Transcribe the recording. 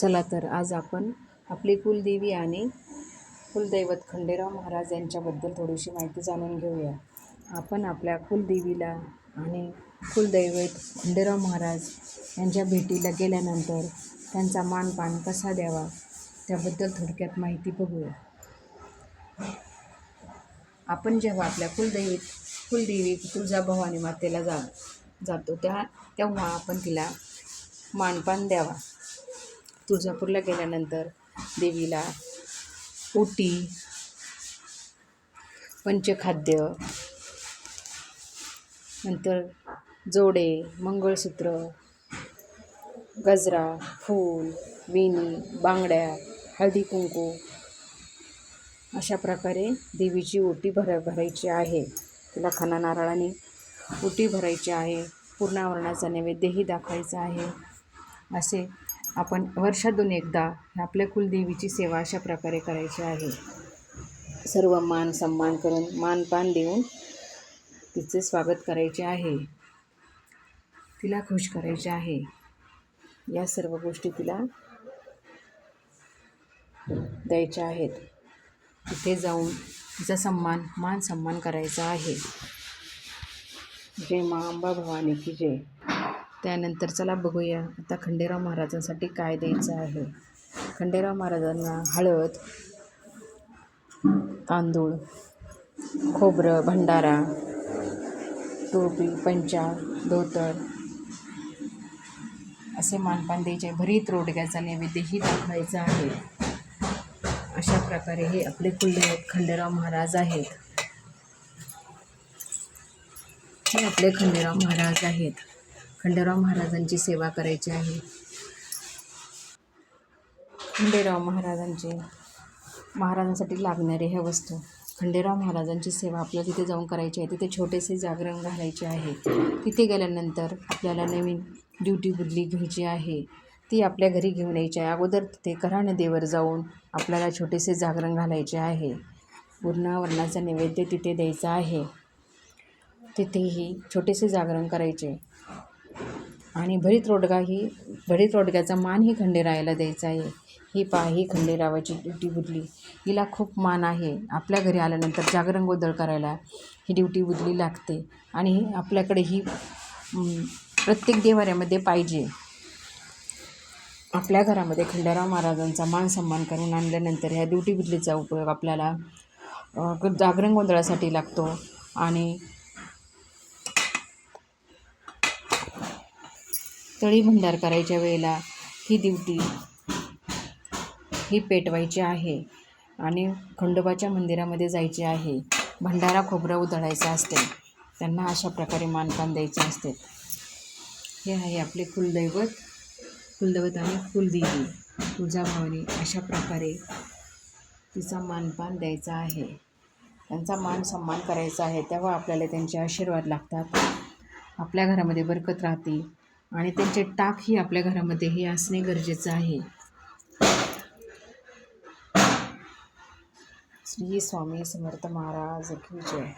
चला तर आज आपण आपली कुलदेवी आणि कुलदैवत खंडेराव महाराज यांच्याबद्दल थोडीशी माहिती जाणून घेऊया. आपण आपल्या कुलदेवीला आणि कुलदैवत खंडेराव महाराज यांच्या भेटीला गेल्यानंतर त्यांचा मानपान कसा द्यावा त्याबद्दल थोडक्यात माहिती बघूया. आपण जेव्हा आपल्या कुलदैवत कुलदेवी तुळजाभवानी मातेला जा जातो त्या तेव्हा आपण तिला मानपान द्यावा. तुळजापूरला गेल्यानंतर देवीला ओटी पंचखाद्य नंतर जोडे मंगळसूत्र गजरा फूल वेणी बांगड्या हळदी कुंकू अशा प्रकारे देवीची ओटी भरा भरायची आहे. तिला खाना नारळाने ओटी भरायची आहे. पूर्णावरणाचा नैवेद्यही दाखवायचा आहे. असे आपण वर्षातून एकदा आपल्या कुलदेवीची सेवा अशा प्रकारे करायची आहे. सर्व मान सन्मान करून मानपान देऊन तिचे स्वागत करायचे आहे. तिला खुश करायचे आहे. या सर्व गोष्टी तिला द्यायच्या आहेत. तिथे जाऊन तिचा सन्मान मान सन्मान करायचा आहे. जय मा अंबा भवानी की जय. त्यानंतर चला बघूया आता खंडेराव महाराजांसाठी काय द्यायचं आहे. खंडेराव महाराजांना हळद तांदूळ खोबरं भंडारा टोपी पंचा धोतर असे मानपान द्यायचे भरीत रोडग्याचा नैवेद्यही दाखवायचा आहे. अशा प्रकारे हे आपले कुलदैवत खंडेराव महाराज आहेत. हे आपले खंडेराव महाराज आहेत. खंडेराव महाराजांची सेवा करायची आहे. खंडेराव महाराजांचे महाराजांसाठी लागणारे ह्या वस्तू. खंडेराव महाराजांची सेवा आपल्याला तिथे जाऊन करायची आहे. तिथे छोटेसे जागरण घालायचे आहे. तिथे गेल्यानंतर आपल्याला नवीन ड्युटी बुदली घ्यायची आहे. ती आपल्या घरी घेऊन यायची आहे. अगोदर तिथे करा नदीवर जाऊन आपल्याला छोटेसे जागरण घालायचे आहे. पूर्णावरणाचा नैवेद्य तिथे द्यायचा आहे. तिथेही छोटेसे जागरण करायचे. आणि भरीत रोडगा ही भरीत रोडग्याचा मान ही खंडेरायाला द्यायचा आहे. ही पा ही खंडेरावाची ड्युटी बुदली हिला खूप मान आहे. आपल्या घरी आल्यानंतर जागरण गोंधळ करायला ही ड्युटी बुदली लागते. आणि आपल्याकडे ही प्रत्येक देवाऱ्यामध्ये पाहिजे. आपल्या घरामध्ये खंडेराव महाराजांचा मान सन्मान करून आणल्यानंतर ह्या ड्युटी बुदलीचा उपयोग आपल्याला जागरण गोंधळासाठी लागतो. आणि तळी भंडार करायच्या वेळेला ही दिवटी ही पेटवायची आहे आणि खंडोबाच्या मंदिरामध्ये जायचे आहे. भंडारा खोबरं उधळायचं असते. त्यांना अशा प्रकारे मानपान द्यायचे असते. हे आहे आपले कुलदैवत. कुलदैवत आणि कुलदेवी. तुळजाभवानी अशा प्रकारे तिचा मानपान द्यायचा आहे. त्यांचा मान सन्मान करायचा आहे. तेव्हा आपल्याला त्यांचे आशीर्वाद लागतात. आपल्या घरामध्ये बरकत राहते. आणि त्यांचे टाकही आपल्या घरामध्ये हे असणे गरजेचं आहे. श्री स्वामी समर्थ महाराज की जय.